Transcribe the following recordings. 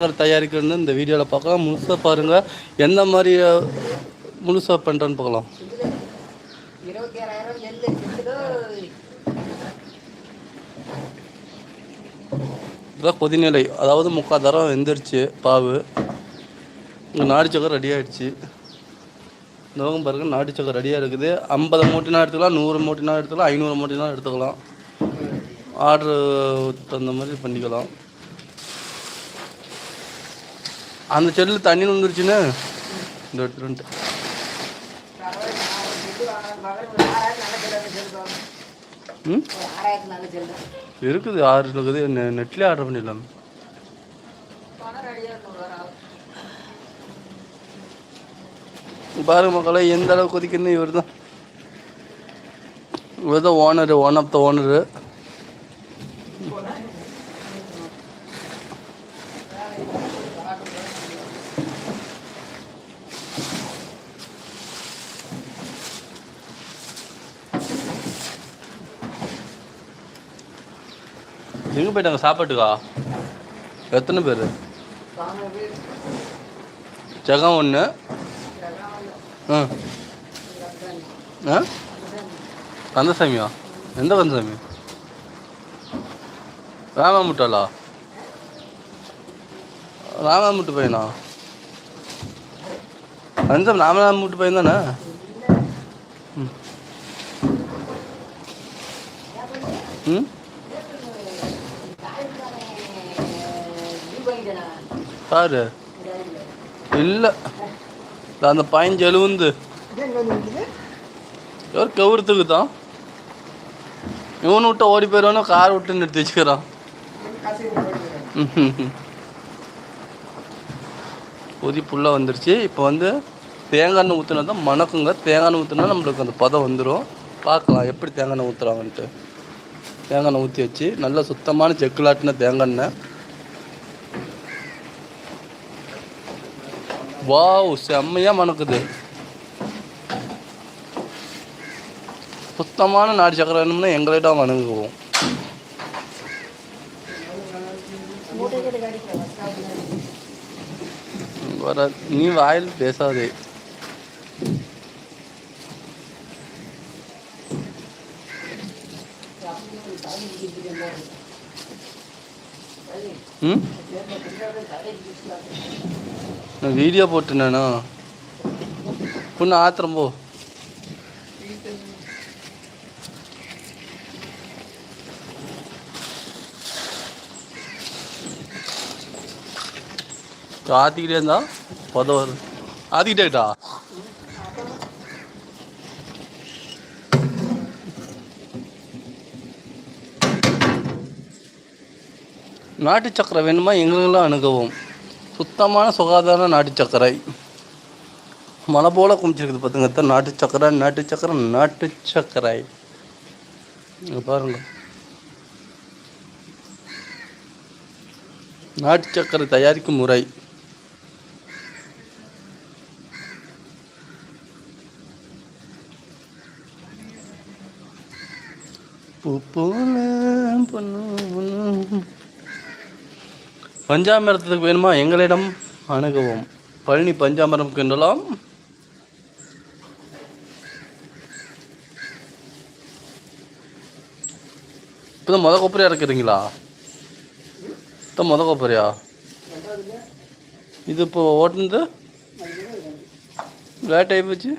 தயாரிக்கிறது இந்த வீடியோவில் பார்க்கலாம். முழுசாக பாருங்கள் எந்த மாதிரி முழுசாக பண்ணுறேன்னு பார்க்கலாம். இதெல்லாம் கொதிநிலை. அதாவது முக்கால் தரம் வெந்துருச்சு பாவு. இங்கே நாடி சக்கரை ரெடி ஆகிடுச்சு இந்த பக்கம் பாருங்க நாட்டு சக்கரை ரெடியாக இருக்குது. ஐம்பது மூட்டினா எடுத்துக்கலாம் நூறு மூட்டினா எடுத்துக்கலாம் ஐநூறு மூட்டினா எடுத்துக்கலாம். ஆர்டரு தகுந்த மாதிரி பண்ணிக்கலாம். அந்த செடியில் தண்ணி வந்துருச்சுன்னு இந்த எடுத்துட்டு ம்? இருக்குது ஆறு இருக்குது. நெட்லேயே ஆர்டர் பண்ணிடலாம். பாருங்க மக்களே எந்த அளவுக்கு கொதிக்குன்னு இவர் தான் இவர் தான் owner one of the owner எங்கே போயிட்டாங்க? சாப்பாட்டுக்கா? எத்தனை பேர்? ஜகம் ஒன்று ஆ. ஆ? கந்தசாமியா? எந்த கந்தசாமி? ராமாமுட்டாளா ராமாமுட்டு பையனா? கந்தம் ராமராமுட்டு பையன் தானே? ம். ம்? பாரு. இல்லை. அந்த பாயிஞ்சு எழுவுந்து எவர் கவுரத்துக்கு தான். இவனு விட்ட ஓடி போயிடுவானோ கார் விட்டு நிறுத்தி வச்சுக்கிறான். கொதி புல்லாக வந்துருச்சு. இப்போ வந்து தேங்காய் எண்ணெய் ஊற்றினா தான் மணக்குங்க. தேங்காய் எண்ணெய் ஊற்றினா நம்மளுக்கு அந்த பதம் வந்துடும் பார்க்கலாம் எப்படி தேங்காய் எண்ணெய் ஊற்றுறாங்கன்ட்டு தேங்காய் எண்ணெய் ஊற்றி வச்சு நல்ல சுத்தமான செக்குலாட்டின தேங்காய் எண்ணெய். வாவ் செம்மையாக மணக்குது. சுத்தமான நாடு சக்கரை வேணும்னா எங்கள்கிட்ட வணங்குவோம். வர நீ வாயில் பேசாதே. ம்? நான் வீடியோ போட்டுனேண்ணா பொண்ணு ஆத்திரம் போ. ஆத்திக்கிட்டே இருந்தா? பதம் வரும் ஆத்திக்கிட்டேட்டா நாட்டு சக்கரை வேணுமா? எங்களுக்கெல்லாம் அணுகவும். சுத்தமான சுகாதார நாட்டு சர்க்கரை. மலை போல் குமிச்சிருக்குது பார்த்துங்க தான் நாட்டு சக்கரை நாட்டு சக்கரை நாட்டு சர்க்கரை. பாருங்க. நாட்டு சக்கரை தயாரிக்கும் முறை. பூ போல பொண்ணு பொண்ணு. பஞ்சாமிரத்துக்கு வேணுமா? எங்களிடம் அணுகவும். பழனி பஞ்சாமிரம் கிண்டலாம். இப்போதான் முத கொப்பரையா இருக்கிறீங்களா இப்போ முத கொப்பரையா? இது இப்போ ஓட்டுனது? லேட் ஆகி போச்சு?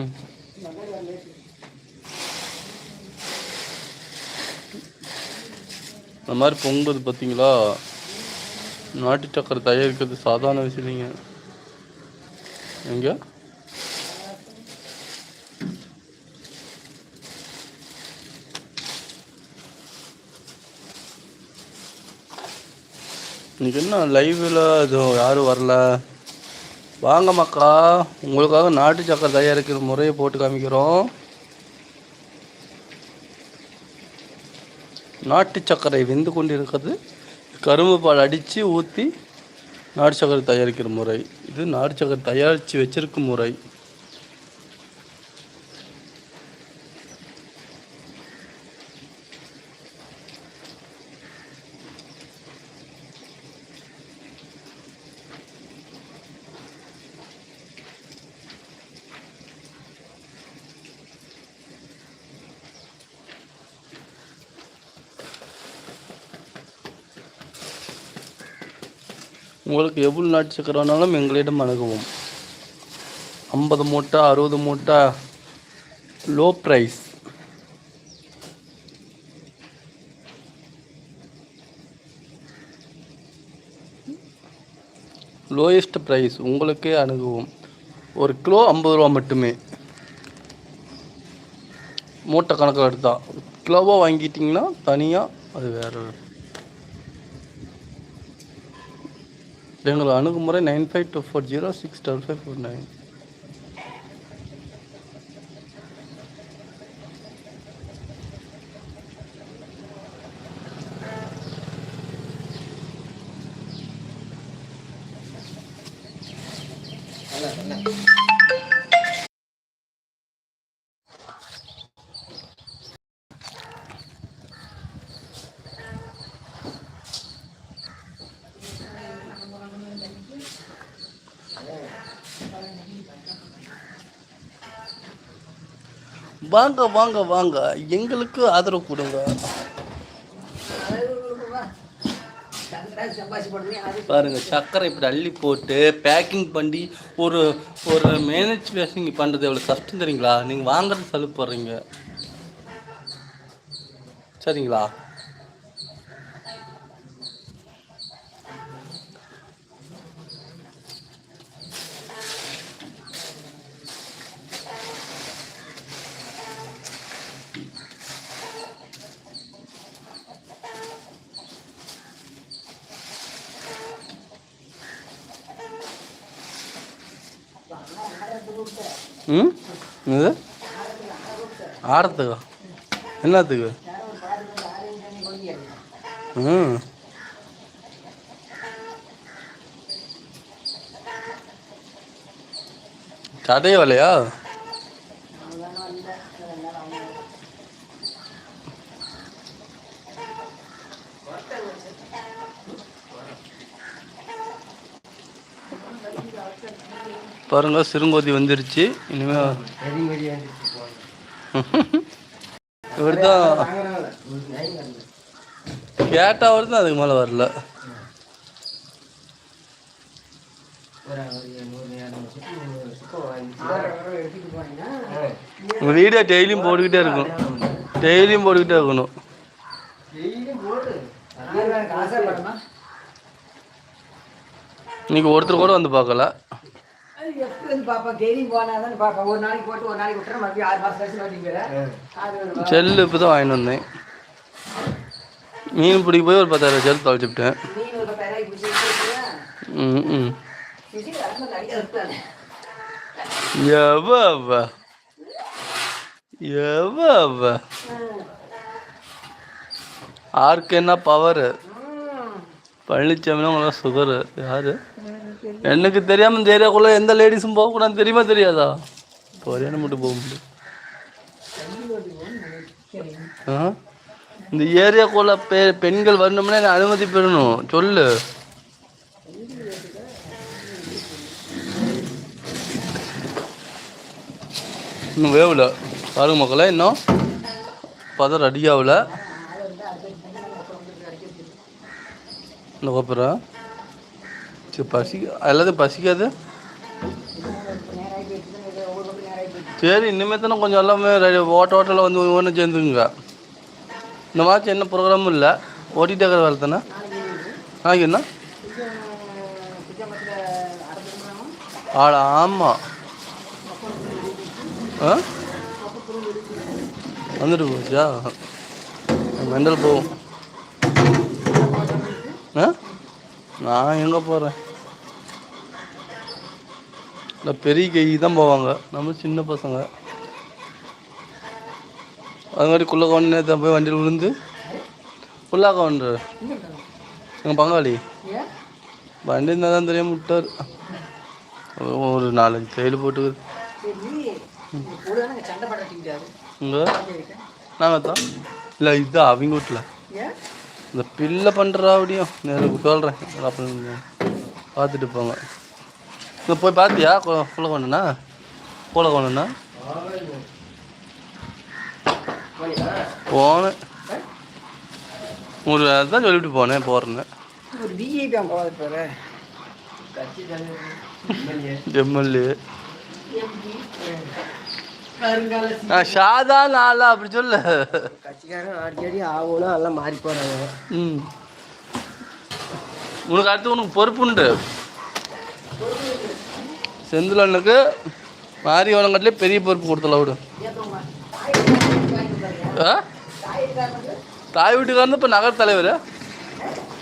ம். இந்த மாதிரி பொங்குது பார்த்தீங்களா நாட்டு சக்கரை தயாரிக்கிறது சாதாரண விஷயம் இல்லைங்க. எங்க? இன்னைக்கு என்ன லைவில் எதுவும் யாரும் வரல. வாங்க மக்கா உங்களுக்காக நாட்டு சக்கரை தயாரிக்கிற முறையை போட்டு காமிக்கிறோம். நாட்டு சர்க்கரை வெந்து கொண்டிருக்கிறது. கரும்பு பால் அடித்து ஊற்றி நாட்டு சர்க்கரை தயாரிக்கிற முறை. இது நாட்டு சர்க்கரை தயாரித்து வச்சிருக்கும் முறை. உங்களுக்கு எவ்வளோ நாட்டு சக்கரை வேணாலும் எங்களிடம் அணுகுவோம். ஐம்பது மூட்டை அறுபது மூட்டை லோ ப்ரைஸ் லோயஸ்ட் ப்ரைஸ் உங்களுக்கே அணுகுவோம். ஒரு கிலோ ஐம்பது ரூபா மட்டுமே. மூட்டை கணக்கில் எடுத்தால் கிலோவாக வாங்கிட்டிங்கன்னா தனியாக அது வேறு எங்களை அணுகுமுறை nine five two four zero six double five four nine வாங்க வாங்க வாங்க. எங்களுக்கு ஆதரவு கொடுங்க. பாருங்க சர்க்கரை இப்படி அள்ளி போட்டு பேக்கிங் பண்ணி ஒரு ஒரு மேனேஜ் பேசிங் பண்ணுறது எவ்வளோ கஷ்டம் தெரியுங்களா? நீங்கள் வாங்குறது சலுப்பு போடுறீங்க. சரிங்களா ம் இது ஆடுறதுக்கா என்னத்துக்கு? ம். கடைய வேலையா பாருங்க சிறுங்கோதி வந்துருச்சு. இனிமே இவர் தான் கேட்டா வருது அதுக்கு மேலே வரல. உங்கள் வீடியோ டெய்லியும் போட்டுக்கிட்டே இருக்கணும். டெய்லியும் போட்டுக்கிட்டே இருக்கணும். இன்னைக்கு ஒருத்தர் கூட வந்து பார்க்கல. அது எப்படி வந்து பார்ப்பேன் டெய்லியும் போனால் தான் பார்ப்பேன் ஒரு நாளைக்கு போட்டு ஒரு நாளைக்கு விட்டுறேன் மறுபடியும் ஆறு மாதம் கழிச்சு மறுபடியும் அது ஒரு செல்லு இப்போ தான் வாங்கிட்டு வந்தேன். மீன் பிடிக்க போய் ஒரு பத்தாயிரம் செல் வச்சுருக்கியா ம் ம். விஜய் அரசு அடிக்க விட்டானே எவ அவ எவ அவ ஆருக்கு என்ன பவர் பழனிசாமினா உங்களுக்கு சுகரு யாரு? எனக்கு தெரியாம இந்த ஏரியாக்குள்ள எந்த லேடிஸும் போகக்கூடாது தெரியுமா தெரியாதா? பொரியான மட்டும் போக முடியும் ஆ? இந்த ஏரியாக்குள்ள பெ பெண்கள் வரணும்னா எனக்கு அனுமதி பெறணும். சொல்லு. இன்னும் வேவல. பாருங்க மக்களே இன்னும் பதர் அடியாவில் இந்த கோப்புறம் சரி பசி எல்லாத்தையும் பசிக்காது. சரி இனிமேல் தானே கொஞ்சம் எல்லாமே ரெடி ஓட்ட ஓட்டலில் வந்து ஒன்று சேர்ந்துங்க இந்த மாதிரி என்ன ப்ரோக்ராமும் இல்லை? ஓட்டிகிட்டே இருக்கிற வேலை தானே? நாளைக்கு என்ன? ஆமாம் ஆ? வந்துட்டு போச்சா? மெண்டல் போகும் ஆ? நான் எங்கே போகிறேன் இல்லை பெரிய கை தான் போவாங்க. நம்ம சின்ன பசங்க. அது மாதிரி குள்ள கவுண்டு நேற்று போய் வண்டியில் விழுந்து குள்ளா கவுண்டு எங்கள் பங்காளி? வண்டி இருந்தால் தான் தெரியாம விட்டார். ஒரு நாலஞ்சு கையில் போட்டுக்குது. இங்கே நாங்கள் தான் இல்லை இதுதான் அவங்க வீட்டில். இந்த பிள்ளை பண்ணுறா அப்படியும் நேருக்கு சொல்கிறேன் அப்படின்னு பார்த்துட்டு போங்க. இந்த போய் பார்த்தியா? குள்ள கொண்டுண்ணா கூட கொண்டுண்ணா போனேன். ஒரு அதுதான் சொல்லிட்டு போனேன் போகிறேன்னு எம்எல்ஏ. ஷாதான் ஆளா அப்படி சொல்ல. கட்சிக்காரன் அடிக்கடி ஆகணும் எல்லாம் மாறி போறாங்க. ம். உனக்கு அடுத்து உனக்கு பொறுப்புண்டு செந்திலனுக்கு மாரியவனங்காட்டிலே பெரிய பொறுப்பு கொடுத்தல விடு ஆ? தாய் வீட்டுக்காரன் இப்போ நகர் தலைவர்.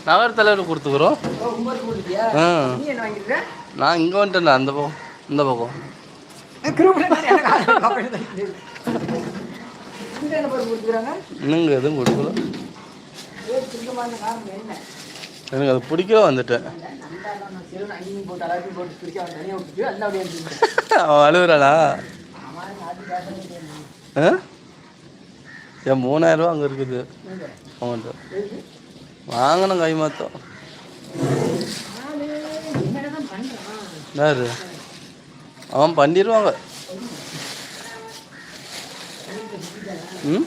நகர் தலைவர் கொடுத்துக்குறோம். ஆ. நீ என்ன வாங்கிருக்க நான் இங்கே வந்துட்டேன் அந்த பக்கம் இந்த பக்கம். குரூப்ல எனக்கு ஆள் பார்க்கறது தெரியுது. இங்க என்ன பொறுப்பு கொடுத்துக்கிறாங்க இன்னுங்க எதுவும் கொடுக்கல? எனக்கு அது பிடிக்கல வந்துட்டேன். அவன் ஆ? என் மூணாயிரரூவா அங்கே இருக்குது. அவன்கிட்ட வாங்கணும் கை மாத்தம். என்னதான் பண்றான். யாரு? அவன் பண்ணிடுவாங்க ம்?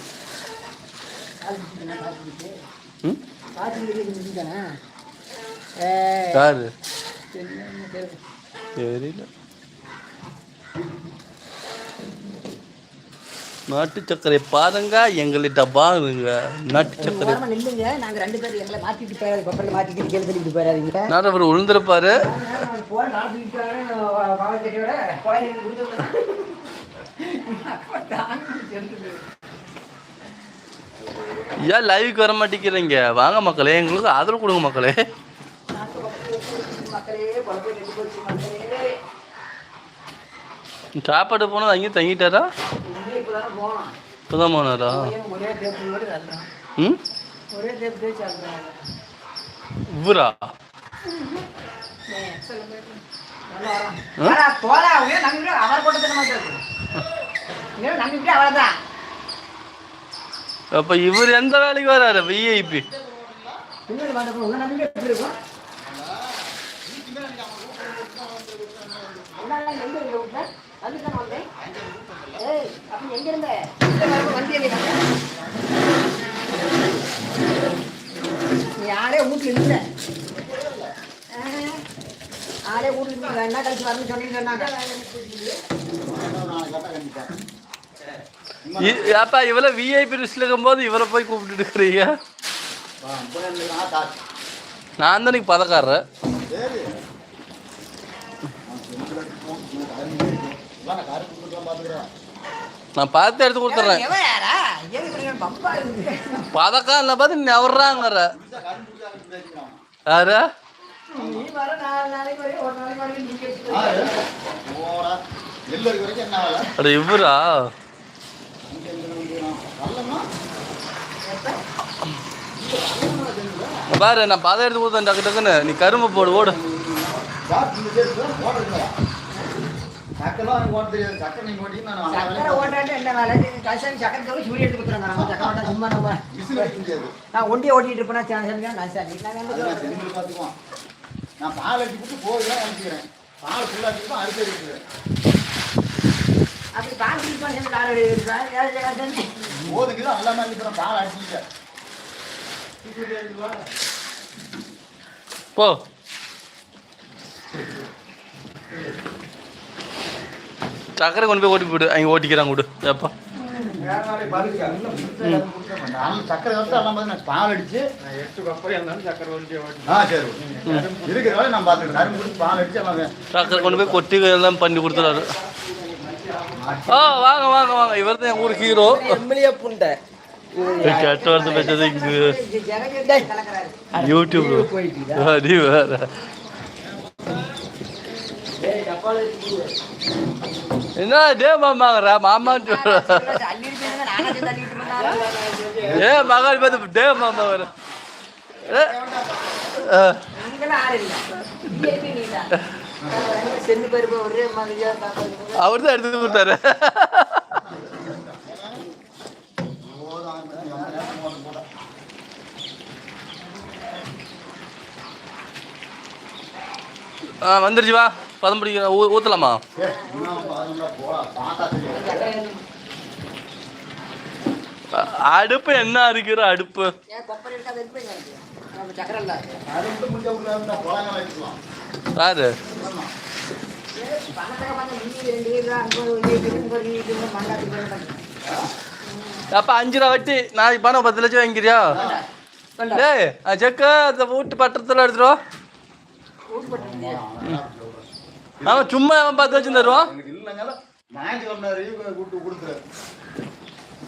யாரு? தெரியல. நாட்டு சர்க்கரை பாருங்க எங்கள்கிட்ட பாருங்க. நாட்டு சர்க்கரை நில்லுங்க. நாங்க ரெண்டு பேரும் எங்களை மாத்திட்டு போயிடாது பப்பரில் மாத்திட்டு கீழே தள்ளிட்டு போயிடாதீங்க. நான் அவர் குழந்தைங்க ஏன் லைவுக்கு வர மாட்டேங்கிறீங்க? வாங்க மக்களே எங்களுக்கு ஆதரவு கொடுங்க மக்களே. சாப்பாடு போனது அங்கேயும் தங்கிட்டாரா? போனோம் இப்போதான் போனாரா? ம்? இவரா? அப்போ இவர் எந்த வேலைக்கு வராரு? விஐபி பின்னாடி அப்ப எங்க இருந்த? இந்த வரப்ப வண்டியை நிறுத்து. நீ ஆளே வீட்டுல இல்ல ஆ, ஆளே வீட்டுல இருந்தீங்க என்ன கழிச்சு வரணும்னு சொன்னீங்க. சொன்னாங்க அப்பா இவள விஐபி லிஸ்ட்ல இருக்கும்போது இவரை போய் கூப்பிட்டு இருக்கிறீங்க? நான் தான் பதக்காரர் நான் பார்த்து எடுத்து கொடுத்துட்றேன். பதக்கம் இல்லை பார்த்து நெவர்றாங்கிற. யாரு? அட இவரா? பாரு நான் பதம் எடுத்து கொடுத்தேன் டக்கு டக்குன்னு. நீ கரும்பு போடு ஓடு. சக்கரை ஓட்டாட்டு என்ன வேலை? தவிர சூரிய எடுத்து கொடுத்துறாங்க நம்ம ஓட்டா சும்மா நம்ம நான் ஒண்டியை ஓட்டிட்டு இருப்பேனா? சேனல் நான் சரி. நான் வந்து நான் பால் அடிச்சு விட்டு போய் அனுப்பிக்கிறேன் பால் ஃபுல்லாக அடிச்சு அரிசி அடிக்கிறேன் அப்படி பால் சேர்ந்து கார் காசு போதுங்க தான்? எல்லாமே அனுப்பிக்கிறேன் பால் அடிச்சுட்டேன் போ. சக்கரை கொண்டு போய் ஓட்டி போடு. அங்கே ஓட்டிக்கிறாங்க விடு ஏப்பா. சக்கரை கொண்டு போய் கொட்டி எல்லாம் பண்ணி கொடுத்துறாரு. ஆ வாங்க வாங்க வாங்க. இவர் தான் என் ஊர் ஹீரோ. எம்எல்ஏ புண்டை கெட்ட யூடியூப் வேற. என்ன டே மாமாங்கிற மாமான்னு சொல்ற ஏ மகள் பார்த்து டே மாமா வர இங்கெல்லாம் ஆள் இல்லை. VIP நீதான். சென்னு பருப்பு ஒரே மாதிரியா பார்க்கறது. அவர் தான் எடுத்து கொடுத்தாரு. ஆ வந்துருச்சு வா. பதம் பிடிக்கிற ஊ ஊற்றலாமா அடுப்பு என்ன இருக்கிற அடுப்பு? அது அப்ப அஞ்சு ரூபா வட்டி. நாளைக்கு பணம் பத்து லட்சம் வாங்கிக்கிறியா? டேய் செக்க அந்த வீட்டு பட்டத்தில் எடுத்துருவா அவன் சும்மா அவன் பத்து லட்சம் தருவான்.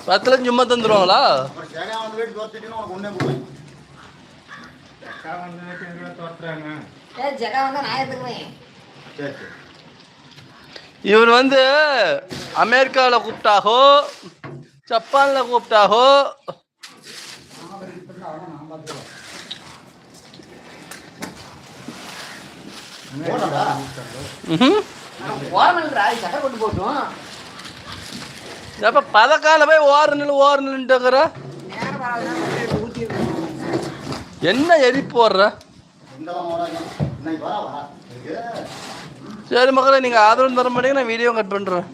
பத்து லட்சம் சும்மா தந்துருவாங்களா? இவர் வந்து அமெரிக்காவில் கூப்பிட்டாகோ ஜப்பானில் கூப்பிட்டாகோ எப்ப பதக்கால போய் ஓர நில்லு ஓர ஊற்றி என்ன எரி போடுற? சரி மக்களே நீங்கள் ஆதரவு தர மாட்டீங்க நான் வீடியோ கட் பண்ணுறேன்